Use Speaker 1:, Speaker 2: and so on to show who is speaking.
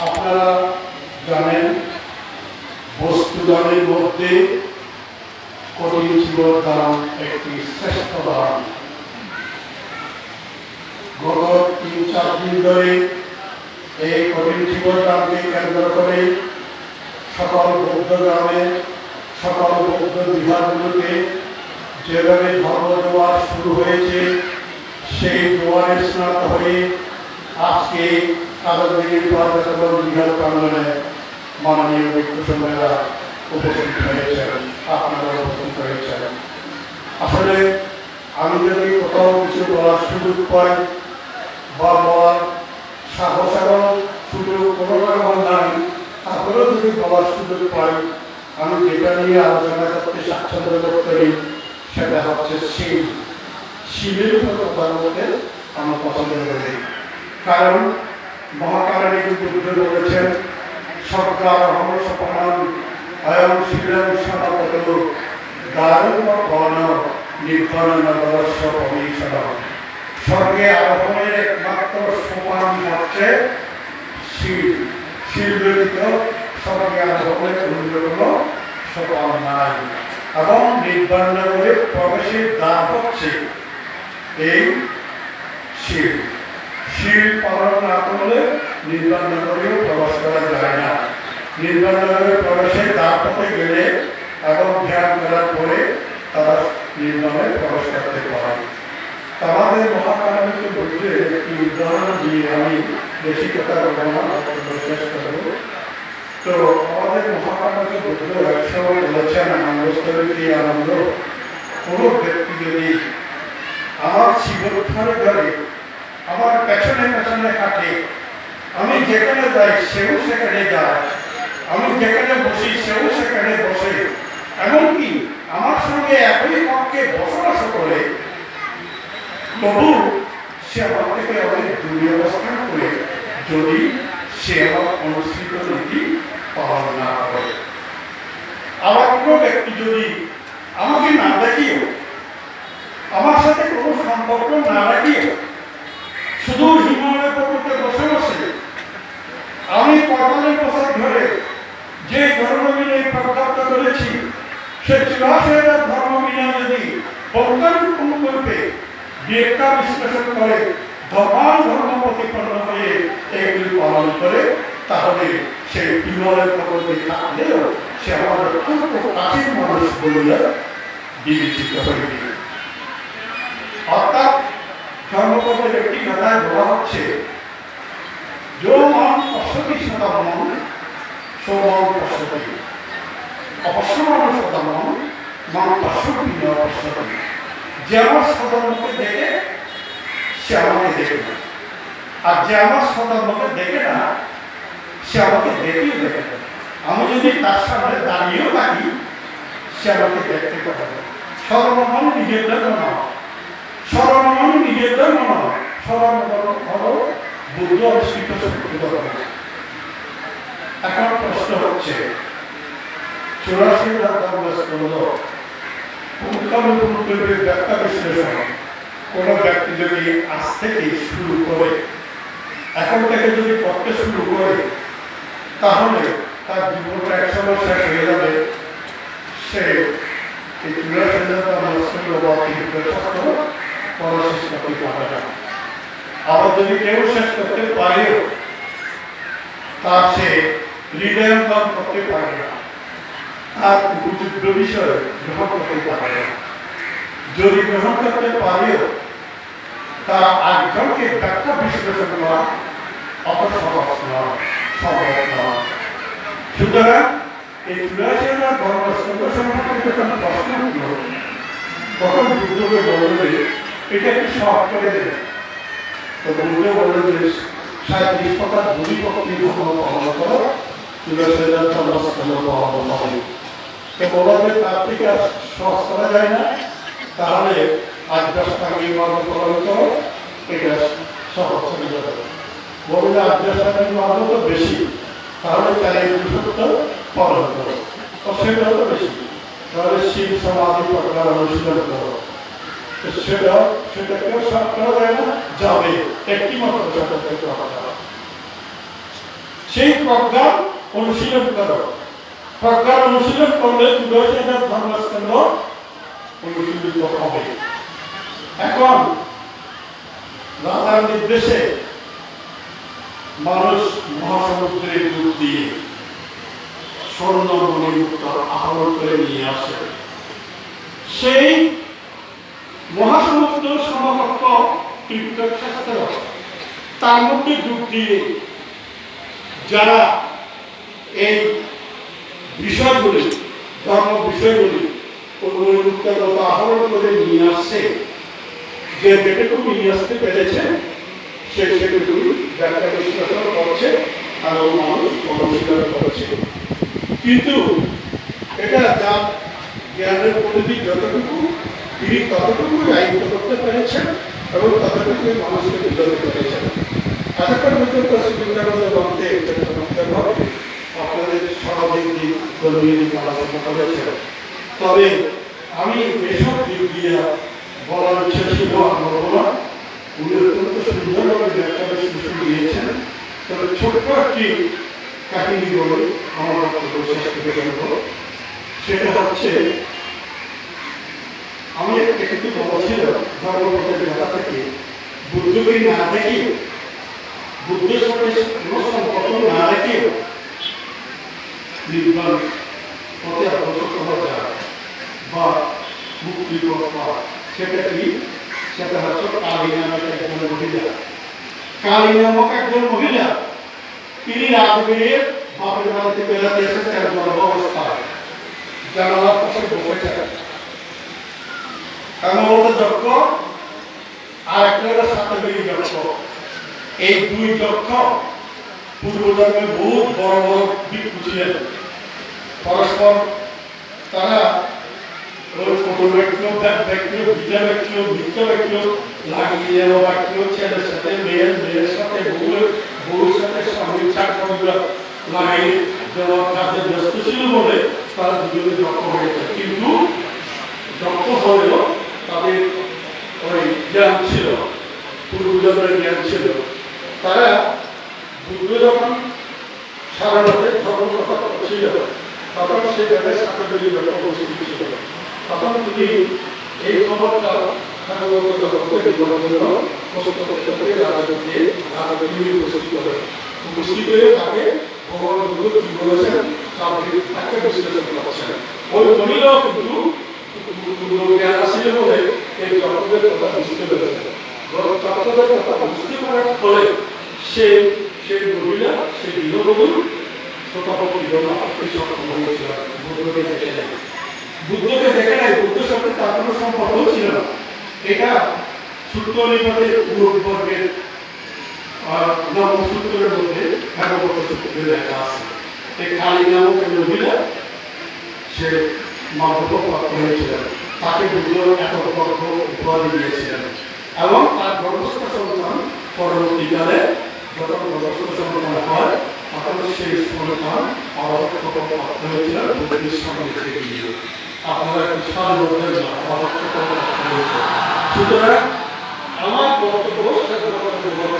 Speaker 1: আপনারা জানেন বস্তু দানের মধ্যে কঠিন জীবন দান একটি শ্রেষ্ঠ দান গত তিন, চার দিন ধরে এই কঠিন জীবন দানকে কেন্দ্র করে সকল বৌদ্ধ গ্রামে, সকল বৌদ্ধ বিহারগুলোতে যেভাবে ধর্ম জোয়ার শুরু হয়েছে সেই জোয়ারে স্নাত হয়ে আজকে পার্বতী বিহার প্রাঙ্গনে মাননীয় বিক্ষুসমেরা উপস্থিত হয়েছেন আপনারা উপস্থিত হয়েছেন। আসলে আমি যদি কোথাও কিছু বলার সুযোগ পাই বা বলার সাহস এবং সুযোগ কোনো রকম নাই, তারপরেও যদি বলার সুযোগ পাই, আমি যেটা নিয়ে আলোচনা করতে স্বাচ্ছন্দ্য বোধ করি, সেটা হচ্ছে শিব শিবের বলতে আমার পছন্দ করি কারণ মহাকারণী কিন্তু বুদ্ধ বলেছেন, সরকার হমসপনাম অয়ং শিবিরম সমাপত দারুণ গণ নির্ভর নগরস্ব ভবিষ্যৎ স্বর্গে আরোহণের একমাত্র সোপান হচ্ছে শিব। শিব ব্যতীত স্বর্গে আরোহণের অন্য সোপান নাই। এবং নির্বাণ প্রবেশের দ্বার হচ্ছে এই শিব শিব পালন না করলে নির্বাণ নগরেও প্রবেশ করা যায় না। নির্বাণ নগরে প্রবেশের দ্বার পথে গেলে এবং ধ্যান করার পরে তারা নির্বাণে প্রবেশ করতে পারে। আমাদের মহাকারণকে বলতে একটি উদাহরণ দিয়ে আমি বেশি কথা বলব শেষ করব। তো আমাদের মহাকারণকে বলতে একশো বলেছেন আনন্দস্থলী আনন্দ কোনো ব্যক্তি যদি আমার শিবোত্থান করে আমার পেছনে পেছনে হাঁটে। আমি যেখানে যাই, সেও সেখানে যায়। আমি যেখানে বসি, সেও সেখানে বসে। এমনকি আমার সঙ্গে একই পক্ষে বসবাস করে। তবু সে আমার থেকে অনেক দূরে অবস্থান করে, যদি সে আমার অনুষ্ঠিত নীতি পালন না করে। আবার কোনো ব্যক্তি যদি আমাকে না দেখিও আমার সাথে কোনো সম্পর্ক না রাখিও শুধু হিমালয় পর্বতে বসে বসে আমি কপালের বছর ধরে যে ধর্মবিনয় প্রাপ্ত করেছি সে চুরাশি ধর্মবিনয় যদি পরিকল্পন করবে বিয়েটা বিশ্লেষণ করে ধর্মান ধর্ম প্রতিপন্ন হয়ে এগুলি পালন করে, তাহলে সে বিমলের পর্বতে থাকলেও সে আমাদের অত্যন্ত কাছের মানুষ বলিয়া বিবেচিত হইবে ধর্মপদের একটি কথায় বলা হচ্ছে যো মান পশ্যতি সদামন সৌমন পশ্যতি অপশ্যমান সদামন মান ন পশ্যতি যে আমার সদামকে দেখে, সে আমাকে দেখে না। আর যে আমার সদামকে দেখে না, সে আমাকে দেখেও দেখে না। আমি যদি তার সামনে দাঁড়িয়েও থাকি, সে আমাকে দেখতে পারে সর্বমন নিজের জন্য নয় সর্বমন নিজের জন্য নয় সর্বমন হলো বুদ্ধ ধর্ম এখন প্রশ্ন হচ্ছে চুরাশি পুঙ্খানুপুঙ্খের ব্যাখ্যা বিশ্লেষণ কোনো ব্যক্তি যদি আজ থেকে শুরু করে, এখন থেকে যদি করতে শুরু করে, তাহলে তার জীবনটা একসময় শেষ হয়ে যাবে। সে চুরাশি হাজার বা তিন পরশেষ করতে পারে না আবার যদি কেউ শেষ করতে পারেও তা সে হৃদয়ঙ্গম করতে পারে না তার উপযুক্ত বিষয় গ্রহণ করতে পারে না যদি গ্রহণ করতে পারেও তা একজনকে ব্যাখ্যা বিশ্লেষণ করা অত সহজ নয় সম্ভব নয় সুতরাং এই চুরাশি হাজার ধর্মস্থল সম্পর্কে যখন প্রশ্ন উঠল তখন বুদ্ধকে বলবে এটা একটু সহজ করে দেবে। তো বুদ্ধ বলল যে সাঁত্রিশ কথা দুই পক্ষে ধর্ম পালন করো বলবে তার থেকে আর সহজ করা যায় না। তাহলে আজ দশ টাকা পালন করো, এটা সহজ বললে আজ দশ টাকা মার্গ তো বেশি, তাহলে তার এই সত্য পালন করো। তো সেটা হলো বেশি। তাহলে শিব সমাধি প্রকার অনুশীলন করো। সেটা করা যায় না? যাবে। সেই প্রজ্ঞা অনুশীলন অনুশীলন করলে অনুশীলিত হবে। এখন, রাজার নির্দেশে মানুষ মহাসমুদ্রের দূর দিয়ে স্বর্ণ মণিমুক্ত আহরণ করে নিয়ে আসে। সেই মহাসমুদ্র সমকক্ষ তীর্থশাস্ত্র তার মধ্যে ডুব দিয়ে যারা এই বিষয়গুলি ধর্ম বিষয়গুলি অনুমুক্তগত আহরণ করে নিয়ে আসছে। যে যেটুকু নিয়ে আসতে পেরেছে, সে সেটুকু ব্যাখ্যা বিশ্লেষণ করছে আর মানুষ অনুশীলন করছে। কিন্তু এটা যার জ্ঞানের পরিধি যতটুকু তিনি ততটুকুই আয়ত্ত করতে পেরেছেন এবং ততটুকুই মানুষকে বলতে চমৎকারভাবে আপনাদের করেছেন? তবে আমি বলার ইচ্ছা ছিল আমার উনি অত্যন্ত সুন্দরভাবে ব্যাখ্যা দিয়েছেন। তবে ছোট্ট একটি কাহিনী বলে, আমার সেটা হচ্ছে আমি একটা কিন্তু বলেছিল ধর্মপথের থেকে। বুদ্ধকে না দেখি বুদ্ধের সাথে কোনো সম্পর্ক না রেখে নির্বাণ বা সেটা কি? সেটা হচ্ছে কালী নামক একজন মহিলা। কালী তিনি রাজবীরের বাপের বাড়িতে বেড়াতে এসেছেন গর্ভ অবস্থায়। জানালার পাশে বসেছেন এমন আর দুই বড় সাথে মেয়ের সাথে ব্যস্ত কিন্তু যক্ষ হলেও তাদের ওই জ্ঞান ছিল পূর্বজন্মের জ্ঞান ছিল তারা বুদ্ধ যখন সাধারণত ধর্ম কথা ছিল তখন সে জায়গায় সাতবেরি ব্যাপার উপস্থিত ছিল তখন তিনি এই খবরটা সাধারণত জগৎকে বিবরণ জন্য প্রস্তুত করতে করে রাজনীতি রাজনীতি উপস্থিত করেন উপস্থিত হয়ে তাকে ভগবান বুদ্ধ কি বলেছেন তার তাকে বিশ্লেষণ করছেন ওই মহিলাও কিন্তু জ্ঞান আসলে বলে এই জগতের কথা বুঝতে পেরেছেন জগতের কথা বুঝতে ফলে সে সেই মহিলা সেই গৃহবধূ শতাপতি জন্য আপনি সক্ষম হয়েছিল বুদ্ধকে দেখে নাই বুদ্ধের সাথে তার কোনো সম্পর্ক ছিল না। এটা সূত্র নিপাতের পূর্ববর্গের নবসূত্রের মধ্যে ভাগবত সূত্রে লেখা আছে। এই কালী নামক মহিলা, সে মাধব প্রাপ্ত হয়েছিলেন। তাকে বুদ্ধ এত গর্ভ উপাধি দিয়েছিলেন। এবং তার গর্ভস্থ সন্তান পরবর্তীকালে যখন গর্ভস্থ সন্তান হয়, তখন সেই সন্তান অরহত প্রাপ্ত হয়েছিলেন বুদ্ধির সঙ্গে থেকে গিয়ে আপনারা আমার বক্তব্য সেটা হচ্ছে